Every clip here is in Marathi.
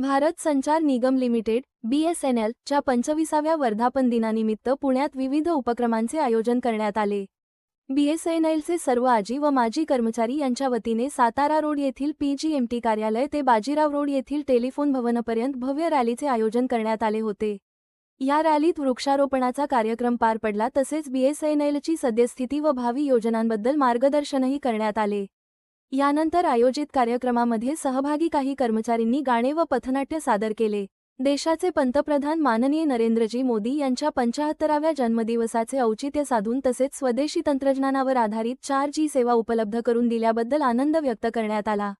भारत संचार निगम लिमिटेड बीएसएनएल च्या पंचविसाव्या वर्धापन दिनानिमित्त पुण्यात विविध उपक्रमांचे आयोजन करण्यात आले. बीएसएनएलचे सर्व आजी व माजी कर्मचारी यांच्या वतीने सातारा रोड येथील पी जी कार्यालय ते बाजीराव रोड येथील टेलिफोन भवनपर्यंत भव्य रॅलीचे आयोजन करण्यात आले होते. या रॅलीत वृक्षारोपणाचा कार्यक्रम पार पडला तसेच बीएसएनएलची सद्यस्थिती व भावी योजनांबद्दल मार्गदर्शनही करण्यात आले. यानंतर आयोजित कार्यक्रमामध्ये सहभागी काही कर्मचारींनी गाणे व पथनाट्य सादर केले. देशाचे पंतप्रधान माननीय नरेंद्रजी मोदी यांच्या पंचाहत्तराव्या जन्मदिवसाचे औचित्य साधून तसेच स्वदेशी तंत्रज्ञानावर आधारित चार जी सेवा उपलब्ध करून दिल्याबद्दल आनंद व्यक्त करण्यात आला.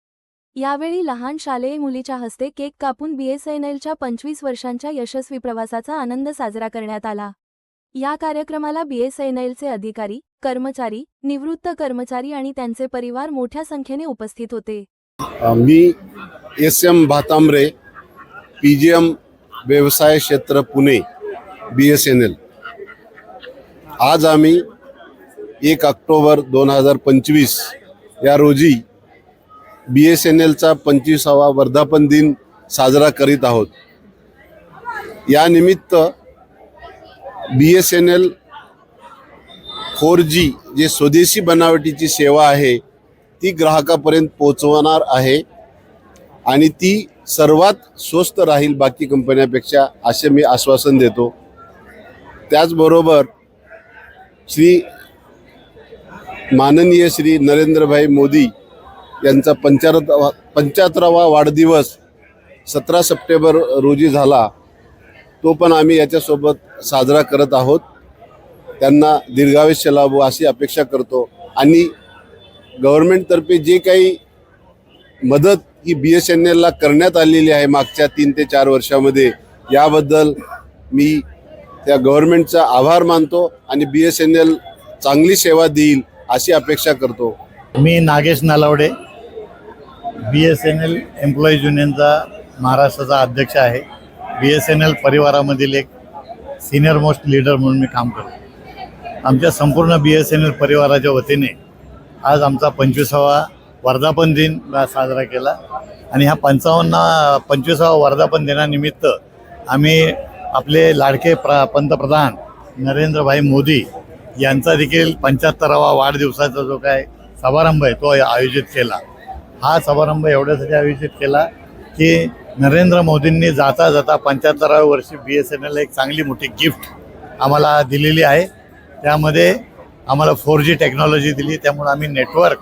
यावेळी लहान शालेय मुलीच्या हस्ते केक कापून बीएसएनएलच्या पंचवीस वर्षांच्या यशस्वी प्रवासाचा आनंद साजरा करण्यात आला. या कार्यक्रमाला बीएसएनएलचे अधिकारी कर्मचारी निवृत्त कर्मचारी आणि त्यांचे परिवार मोठ्या संख्येने उपस्थित होते. मी S M Bhatambare P G M व्यवसाय क्षेत्र Pune B S N L. आज आम्ही एक ऑक्टोबर दोन हजार पंचवीस या रोजी बी एस एन एलचा पंचवीसावा वर्धापन दिन साजरा करीत आहोत. यानिमित्त B S N L four G जे स्वदेशी बनावटीची सेवा आहे ती ग्राहकापर्यंत पोचवणार आहे आणि ती सर्वात स्वस्त राहील बाकी कंपन्यापेक्षा असे मी आश्वासन देतो. त्याचबरोबर श्री माननीय श्री नरेंद्रभाई मोदी यांचा पंचाहत्तरावा पंच्याहत्तरावा वाढदिवस सतरा सप्टेंबर रोजी झाला तो पण आम्ही याच्यासोबत साजरा करत आहोत. त्यांना दीर्घायुष्य लाभो अशी अपेक्षा करतो. आणि गव्हर्नमेंटतर्फे जे काही मदत ही बी एस एन एलला करण्यात आलेली आहे मागच्या तीन ते चार वर्षामध्ये याबद्दल मी त्या गव्हर्नमेंटचा आभार मानतो आणि बी एस एन एल चांगली सेवा देईल अशी अपेक्षा करतो. मी Nagesh Nalawade B S N L employees युनियनचा महाराष्ट्राचा अध्यक्ष आहे. बी एस एन एल परिवारामधील एक सिनियर मोस्ट लीडर म्हणून मी काम करतो. आमच्या संपूर्ण बी एस एन एल परिवाराच्या वतीने आज आमचा पंचवीसावा वर्धापन दिन साजरा केला. आणि ह्या पंचावन्न पंचवीसावा वर्धापन दिनानिमित्त आम्ही आपले लाडके प्र पंतप्रधान नरेंद्रभाई मोदी यांचा देखील पंच्याहत्तरावा वाढदिवसाचा जो काय समारंभ आहे तो आयोजित केला. हा समारंभ एवढ्यासाठी आयोजित केला की नरेंद्र मोदींनी जाता जाता पंच्याहत्तराव्या वर्षी बी एस एन एल एक चांगली मोठी गिफ्ट आम्हाला दिलेली आहे. त्यामध्ये आम्हाला फोर जी टेक्नॉलॉजी दिली त्यामुळे आम्ही नेटवर्क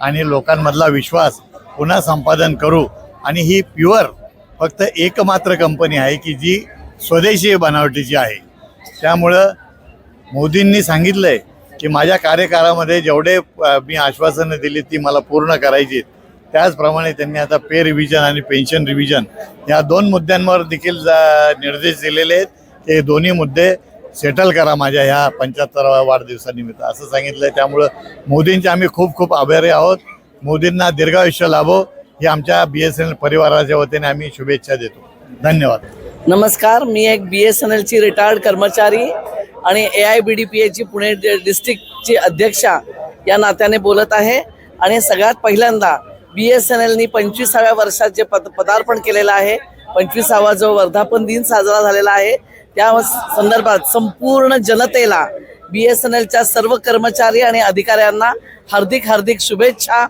आणि लोकांमधला विश्वास पुन्हा संपादन करू. आणि ही प्युअर फक्त एकमात्र कंपनी आहे की जी स्वदेशी बनावटीची आहे. त्यामुळं मोदींनी सांगितलंय की माझ्या कार्यकाळामध्ये जेवढे मी आश्वासनं दिली ती मला पूर्ण करायची त्याचप्रमाणे त्यांनी आता पे रिव्हिजन आणि पेन्शन रिव्हिजन या दोन मुद्द्यांवर देखील जा- निर्देश दिलेले आहेत. ते दोन्ही मुद्दे सेटल करा माझ्या ह्या पंच्याहत्तराव्या वाढदिवसानिमित्त. असं सांगितलं आहे त्यामुळं मोदींचे आम्ही खूप खूप आभारी आहोत. मोदींना दीर्घायुष्य लाभो. ही आमच्या बी एस एन एल परिवाराच्या वतीने आम्ही शुभेच्छा देतो. धन्यवाद. नमस्कार. मी एक बी एस एन एलची रिटायर्ड कर्मचारी आणि A I B D P एची पुणे डिस्ट्रिक्टची अध्यक्षा या नात्याने बोलत आहे. आणि सगळ्यात पहिल्यांदा बी एस एन एलनी पंचवीसाव्या वर्षात जे पद पदार्पण केलेलं आहे पंचवीसावा जो वर्धापन दिन साजरा झालेला आहे त्या संदर्भात संपूर्ण जनतेला बी एस एन एलच्या सर्व कर्मचारी आणि अधिकाऱ्यांना हार्दिक हार्दिक शुभेच्छा.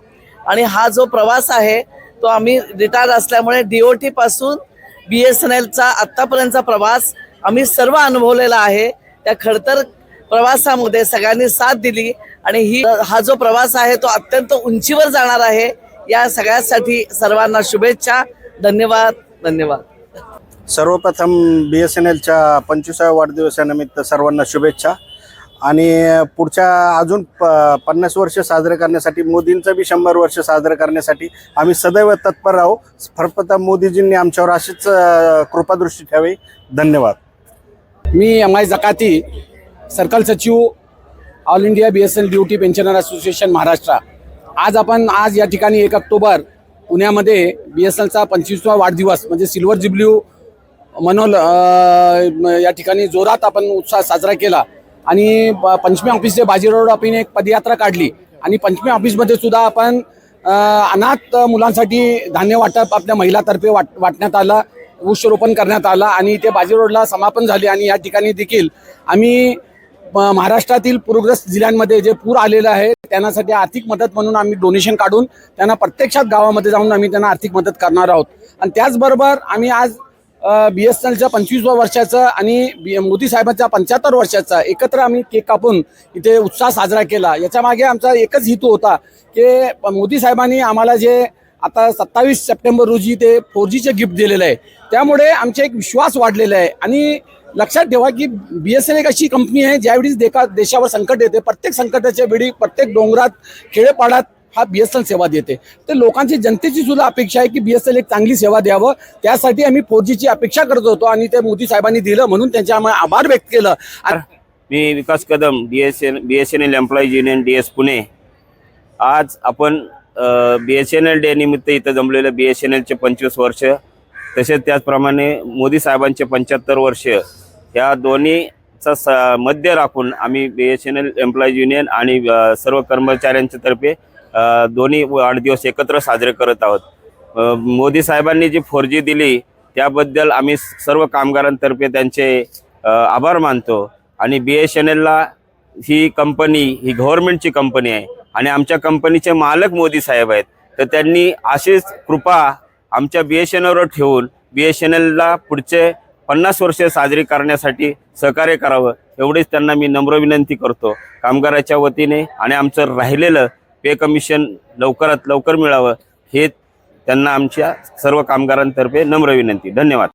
आणि हा जो प्रवास आहे तो आम्ही रिटायर असल्यामुळे डी ओ टीपासून बी एस एन एलचा आत्तापर्यंतचा प्रवास आम्ही सर्व अनुभवलेला आहे. त्या खडतर प्रवासामध्ये सगळ्यांनी साथ दिली आणि ही हा जो प्रवास आहे तो अत्यंत उंचीवर जाणार आहे. या सगळ्यासाठी सर्वांना शुभेच्छा. धन्यवाद. धन्यवाद. सर्वप्रथम बी एस एन एलच्या पंचवीसाव्या वाढदिवसानिमित्त सर्वांना शुभेच्छा. आणि पुढच्या अजून प पन्नास वर्ष साजरं करण्यासाठी मोदींचं बी शंभर वर्ष साजरं करण्यासाठी आम्ही सदैव तत्पर राहू. सर्वप्रथम मोदीजींनी आमच्यावर अशीच कृपादृष्टी ठेवावी. धन्यवाद. मी एम आय जकाती सर्कल सचिव all India B S L duty pensioner association Maharashtra. आज आपण आज या ठिकाणी एक ऑक्टोबर पुण्यामध्ये बी एस एलचा पंचवीसवा वाढदिवस म्हणजे सिल्वर जुबल्यू मनोल या ठिकाणी जोरात आपण उत्साह साजरा केला. आणि पंचमी ऑफिसचे बाजी रोड आपण एक पदयात्रा काढली. आणि पंचमी ऑफिसमध्ये सुद्धा आपण अनाथ मुलांसाठी धान्य वाटप आपल्या महिलातर्फे वाट वाटण्यात आलं वृक्षरोपण करण्यात आलं आणि ते बाजी रोडला समापन झाले. आणि या ठिकाणी देखील आम्ही म- महाराष्ट्रातील पूरग्रस्त जिल्ह्यांमध्ये जे पूर आलेलं आहे त्यांनासाठी आर्थिक मदत म्हणून आम्ही डोनेशन काढून त्यांना प्रत्यक्षात गावामध्ये जाऊन आम्ही त्यांना आर्थिक मदत करणार आहोत. आणि त्याचबरोबर आम्ही आज बी एस एनच्या पंचवीसव्या वर्षाचं आणि बी मोदी साहेबांच्या पंच्याहत्तर वर्षाचा एकत्र आम्ही केक कापून इथे उत्साह साजरा केला. याच्या मागे आमचा एकच हेतू होता की मोदी साहेबांनी आम्हाला जे आता सत्तावीस सप्टेंबर रोजी ते फोर जीचे गिफ्ट दिलेलं आहे त्यामुळे आमचा एक विश्वास वाढलेला आहे. आणि लक्षात ठेवा की बी एस एन एक अशी कंपनी आहे ज्यावेळी देका देशावर संकट येते प्रत्येक संकटाच्या वेळी प्रत्येक डोंगरात खेडेपाड्यात हा बी एस एन सेवा देते. तर लोकांची जनतेची सुद्धा अपेक्षा आहे की बी एस एल एक चांगली सेवा द्यावं. त्यासाठी आम्ही फोर जीची अपेक्षा करत होतो आणि ते मोदी साहेबांनी दिलं म्हणून त्यांचे आम्ही आभार व्यक्त केलं. मी Vikas Kadam B S N B S N L employees union D S Pune आज आपण B S N L day निमित्त इथं जमलेलं बी एस एन एलचे पंचवीस वर्ष तसेच त्याचप्रमाणे मोदी साहेबांचे पंच्याहत्तर वर्ष या दोन्हीचा स मध्य राखून आम्ही B S N L employees union आणि सर्व कर्मचाऱ्यांच्या तर्फे दोन्ही वाढदिवस एकत्र साजरे करत आहोत. मोदी साहेबांनी जी फोर जी दिली त्याबद्दल आम्ही सर्व कामगारांतर्फे त्यांचे आभार मानतो. आणि बी एस एन एलला ही कंपनी ही गव्हर्नमेंटची कंपनी आहे. आणि आमच्या कंपनीचे मालक मोदी साहेब आहेत. तर त्यांनी अशीच कृपा आमच्या बी एस एन एलवर ठेवून बी एस एन एलला पुढचे पन्नास वर्षे साजरी करण्यासाठी सहकार्य करावं एवढीच त्यांना मी नम्र विनंती करतो. कामगाराच्या वतीने आणि आमचं राहिलेलं पे कमिशन लवकरात लवकर मिळावं हे त्यांना आमच्या सर्व कामगारांतर्फे नम्र विनंती. धन्यवाद.